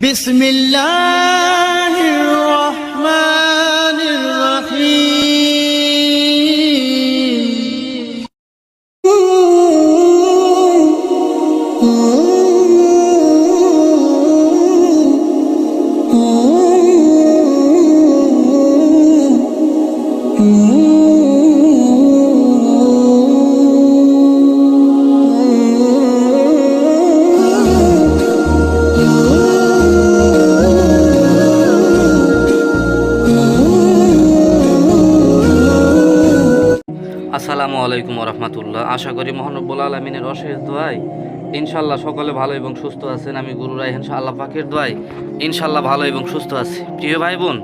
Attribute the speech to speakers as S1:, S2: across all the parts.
S1: Bismillahirrahmanirrahim.
S2: আসসালামু আলাইকুম রহমতুল্লাহ। আশা করি মহানব্বুল আলমিনের অশেষ দোয়াই ইনশাল্লাহ সকলে ভালো এবং সুস্থ আছেন। আমি গুরু রাইহান শাহ আল্লাহ পাকের দোয়াই ইনশাল্লাহ ভালো এবং সুস্থ আছি। প্রিয় ভাই বোন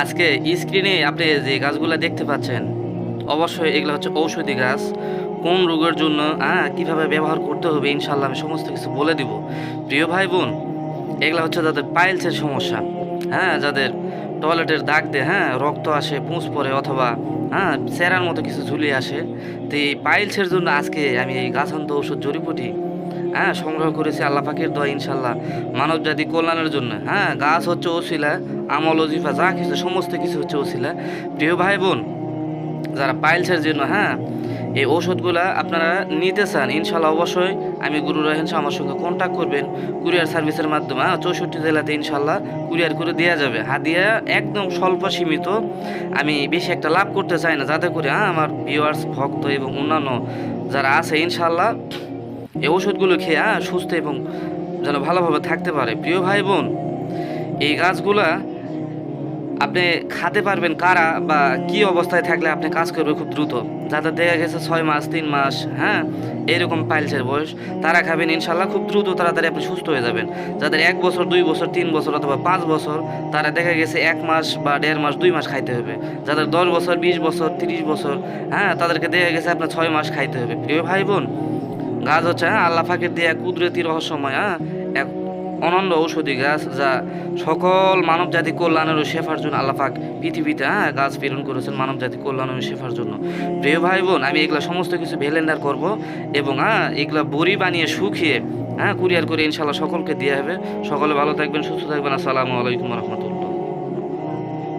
S2: আজকে স্ক্রিনে আপনি যে গাছগুলো দেখতে পাচ্ছেন, অবশ্যই এগুলো হচ্ছে ঔষধি গাছ। কোন রোগের জন্য হ্যাঁ কীভাবে ব্যবহার করতে হবে ইনশাল্লাহ আমি সমস্ত কিছু বলে দিব। প্রিয় ভাই বোন এগুলো হচ্ছে যাদের পাইলসের সমস্যা হ্যাঁ যাদের টয়লেটের দাগ দিয়ে হ্যাঁ রক্ত আসে, পুঁজ পড়ে অথবা হ্যাঁ চেরার মতো কিছু ঝুলিয়ে আসে। তো এই পাইলসের জন্য আজকে আমি এই গাছান্ত ওষুধ জড়িপুটি হ্যাঁ সংগ্রহ করেছি আল্লাহ পাখির দোয়া ইনশাল্লাহ মানব জাতি কল্যাণের জন্য। হ্যাঁ গাছ হচ্ছে ওসিলা, আমল, ওজিফা, যা কিছু, সমস্ত কিছু হচ্ছে ওসিলা। প্রিয় ভাই বোন যারা পাইলসের জন্য হ্যাঁ এই ওষুধগুলা আপনারা নিতে চান, ইনশাল্লাহ অবশ্যই আমি গুরু রহেন আমার সঙ্গে কন্ট্যাক্ট করবেন। কুরিয়ার সার্ভিসের মাধ্যমে হ্যাঁ চৌষট্টি জেলাতে ইনশাল্লাহ কুরিয়ার করে দেওয়া যাবে। হাদিয়া একদম স্বল্প সীমিত। আমি বেশি একটা লাভ করতে চাই না, যাতে করে হ্যাঁ আমার ভিউয়ার্স ভক্ত এবং অন্যান্য যারা আছে, ইনশাল্লাহ এই ওষুধগুলো খেয়ে হ্যাঁ সুস্থ এবং যেন ভালোভাবে থাকতে পারে। প্রিয় ভাই বোন, এই গাছগুলা আপনি খাতে পারবেন কারা বা কি অবস্থায় থাকলে আপনি কাজ করবে খুব দ্রুত। যাদের দেখা গেছে ছয় মাস, তিন মাস হ্যাঁ? এরকম পাইলসের বয়স। তারা খাবেন ইনশাল্লাহ খুব দ্রুত তাড়াতাড়ি আপনি সুস্থ হয়ে যাবেন। যাদের এক বছর, দুই বছর, তিন বছর অথবা পাঁচ বছর, তারা দেখা গেছে এক মাস বা দেড় মাস, দুই মাস খাইতে হবে। যাদের দশ বছর, বিশ বছর, তিরিশ বছর হ্যাঁ? তাদেরকে দেখা গেছে আপনার ছয় মাস খাইতে হবে। প্রিয় ভাই বোন, গাছ হচ্ছে হ্যাঁ? আল্লাহ ফাঁকের দিয়ে এক কুদরতি রহস্যময় হ্যাঁ? এক অনন্য ঔষধি গাছ যা সকল মানব জাতি কল্যাণের ও শেফার জন্য আল্লাপাক পৃথিবীতে হ্যাঁ গাছ প্রেরণ করেছেন মানব জাতি কল্যাণ ও শেফার জন্য। প্রিয় ভাই বোন আমি এগুলা সমস্ত কিছু ভেলেন্ডার করব এবং হ্যাঁ এগুলা বড়ি বানিয়ে শুকিয়ে হ্যাঁ কুরিয়ার করে ইনশাল্লাহ সকলকে দিয়ে হবে। সকলে ভালো থাকবেন, সুস্থ থাকবেন। আসসালামু আলাইকুম রহমতুল্লাহ।